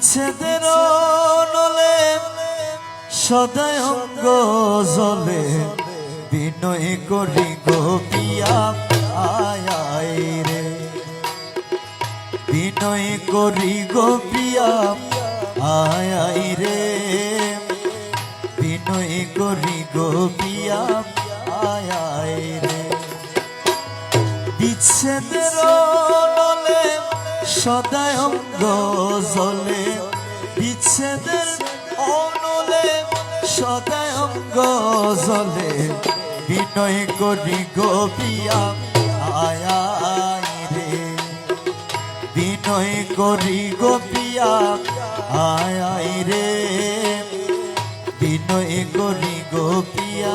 বিচ্ছেদের নলে, সদায় অঙ্গ জলে। বিনয় করি গোপিয়া আয় আয় রে। বিনয় করি গোপিয়া আয় আয় রে। বিনয় করি গোপিয়া আয় আয় রে। বিচ্ছেদের নলে সদায় অঙ্গ জলে, বিচ্ছেদের অনলে সদায় অঙ্গ জলে, বিনয় করি গোপিয়া আয় আয় রে। বিনয় করি গোপিয়া আয় আয় রে। বিনয় করি গোপিয়া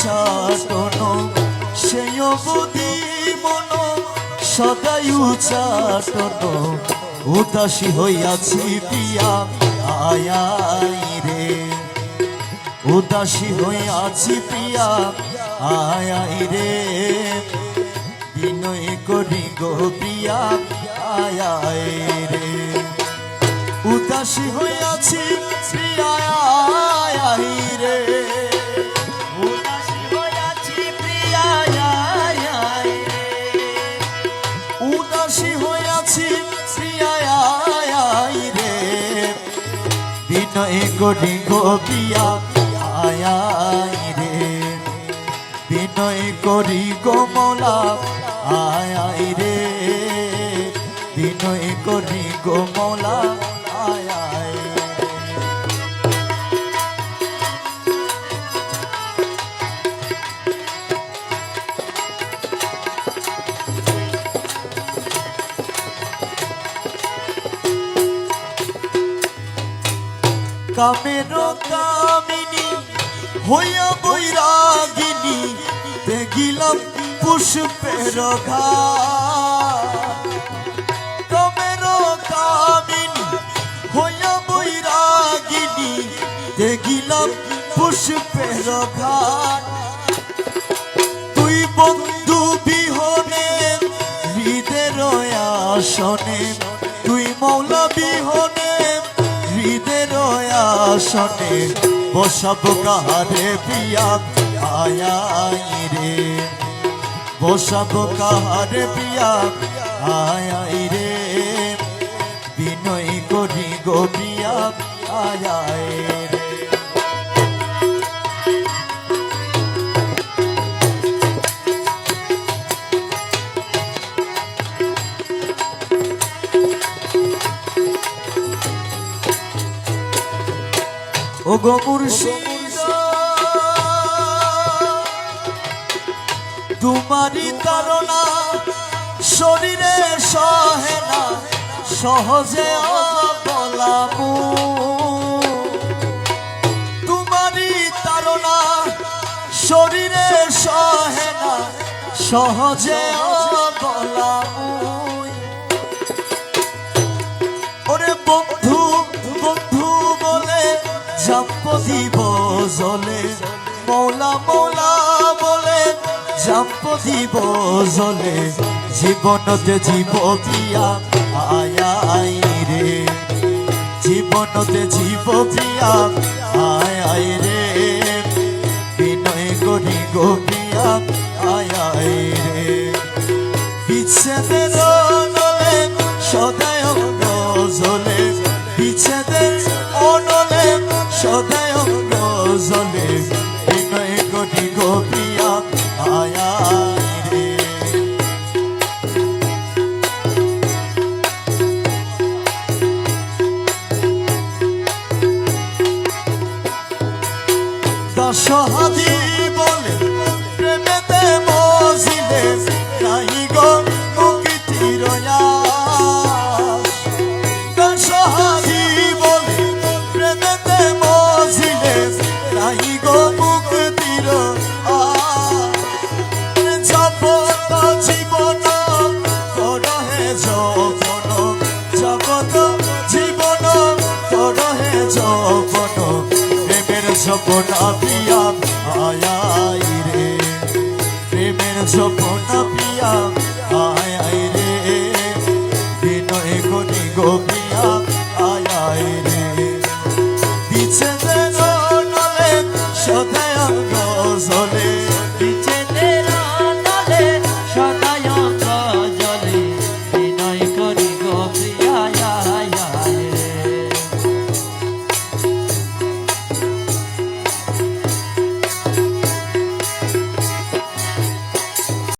উচাটন সেই অবধি মন সদাই উচাটন উদাসী হইয়াছি পিয়া আয়াই রে। উদাসী হইয়াছি পিয়া আয়াই রে। বিনয় করি গো পিয়া আয়াই রে। উদাসী হইয়াছি প্রিয়াই বিনয় করি গোপিয়া আয়াই রে। বিনয় করি গোমলা আয়াই রে। বিনয় করি গোমলা কামের কামিনী হইয়া বৈরাগিনী, দেখিলাম পুষ্পের কামের কামিনী হইয়া বৈরাগিনী, দেখিলাম পুষ্পের ঘাট। তুই বন্ধু বিহনে হৃদের আসনে, তুই মৌলা বিহনে হৃদের আসনে বসব কাহারে পিয়া আয়াই রে। বসব কাহারে পিয়া আয়াই রে। বিনয় করি গো পিয়া আয়াই রে। গো মুর্শিদ। তোমারি তারনা শরীরে সহে না, সহজে বলামু তোমারি তারনা শরীরে সহে না, সহজে জলে, মৌলা মৌলা বলে, জাম্প দিব জলে। জীবনতে জীব প্রিয়া আয়াই রে। জীবনতে জীব প্রিয়া আয়াই রে। বিনয় করি গো প্রিয়া আয়াই রে। বিচ্ছেদের অনলে, সদায় জলে বিচ্ছেদের অনলে, সদায় জলে হৃদয় গটি গোপিয়া আয়া দশহা পিয়া আয় রে। প্রেমের স্বপ্ন পিয়া আয় রে। বিনয় গো